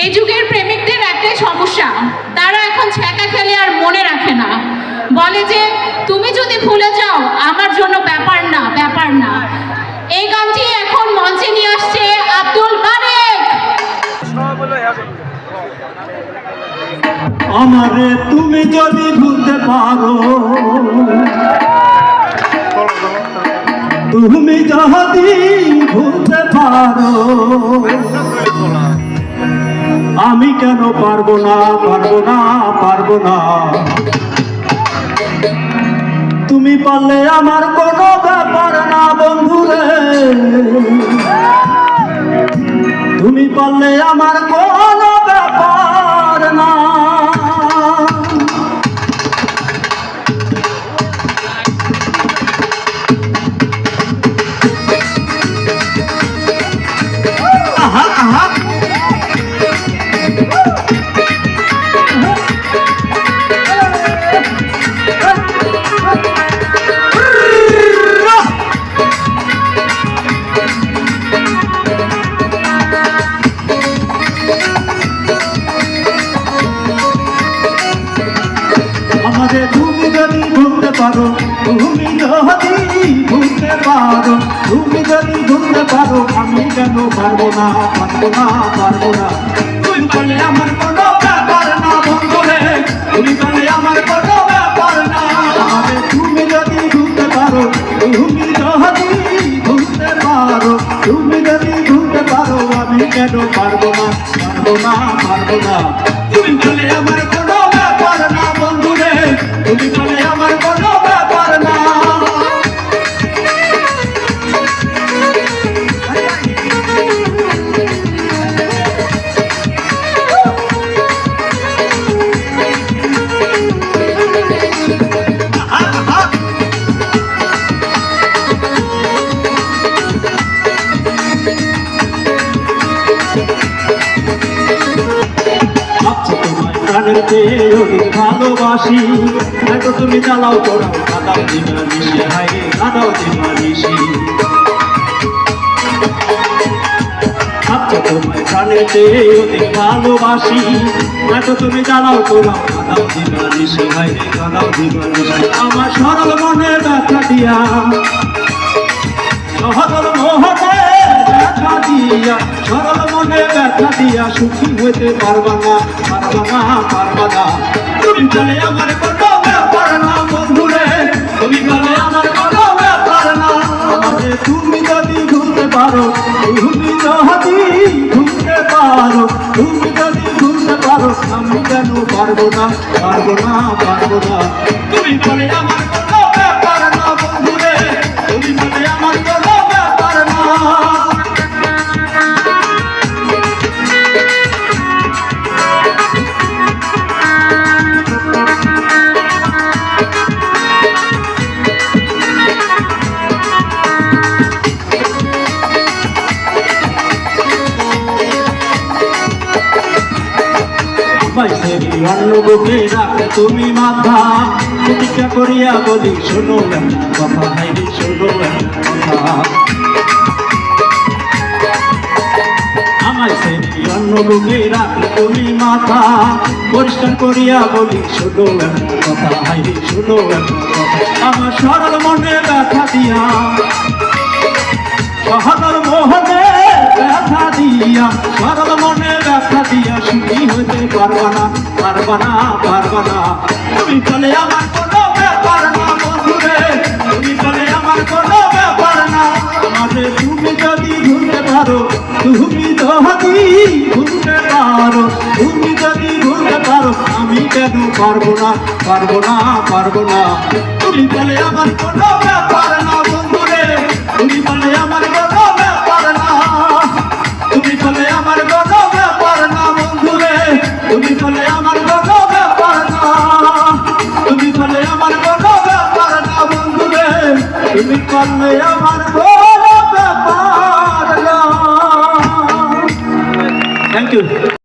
এই যুগের প্রেমিকদের একটাই সমস্যা, তারা এখন ছ্যাঁকা খেলে আর মনে রাখে না। বলে যে, তুমি যদি ভুলে যাও, আমার জন্য ব্যাপার না ব্যাপার না। এই গানটি এখন মঞ্চে নিয়ে আসছে আব্দুল মারেক। আমারে তুমি যদি ভুলতে পারো, তুমি যদি ভুলতে পারো আমি কেন পারব না? পারব না পারব না। তুমি পারলে আমার কোনো ব্যাপার না, বন্ধুরে। তুমি পারলে আমার কোনো পারো, তুমি যদি ভুলতে পারো, তুমি যদি ভুলতে পারো, আমি কেন পারব না পারব না পারব না? তুমি বলে আমার কোনো ব্যাপার না, বন্ধু রে। তুমি বলে আমার কোনো ব্যাপার না। তুমি যদি ভুলতে পারো, তুমি যদি ভুলতে পারো, তুমি যদি ভুলতে পারো, আমি কেন পারব না পারব না পারব না? তুমি বলে আমার কোনো প্রাণের চেয়ে অধিক ভালোবাসি। হয়তো তুমি চালাও করাও কাদাও দিবা নিশি হাই কাদাও ভাবছ তোমায় প্রাণের চেয়ে অধিক ভালোবাসি। হয়তো তুমি কাদাও দিবা আমার সরল মনে ব্যথা দিয়া, সহজল মোহনে ব্যথা দিয়া, সরল মনে ব্যথা দিয়া, সুখী হইতে পারবা না পারবা না পারবা না। তুমি বলে আমার কোনো ব্যাপার না, বন্ধুরে, তুমি বলে আমার কোনো ব্যাপার না। আমাকে তুমি যদি ভুলতে পারো, তুমি যদি ভুলতে পারো, তুমি যদি ভুলতে পারো, আমি কেন পারব না পারব না পারব না? তুমি বলে আমার কোনো ব্যাপার না, বন্ধুরে, তুমি বলে পাইছে অন্য বুকে রাখে তুমি মাথা প্রতিজ্ঞা করিয়া বলি, শোনো কথা হাইরে শোনো পরিষ্কার করিয়া বলি, শোনো কথা হাইরে শোনো আমার সরল মনে ব্যথা দিয়া সহদর মোহনে ব্যথা দিয়া, সরল দিয়া হইতে পারবা না পারবা না পারবা না তুমি বলে আমার কোনো ব্যাপার না, বন্ধুরে। তুমি বলে আমার কোনো ব্যাপার না। আমাদের তুমি যদি ভুলতে পারো, তুমি যদি ভুলতে পারো। তুমি যদি ভুলতে পারো, আমি কেন পারব না পারব না পারব না? তুমি বলে আমার কোনো ব্যাপার তুমি করলে আমার বড় ব্যাপার থ্যাংক ইউ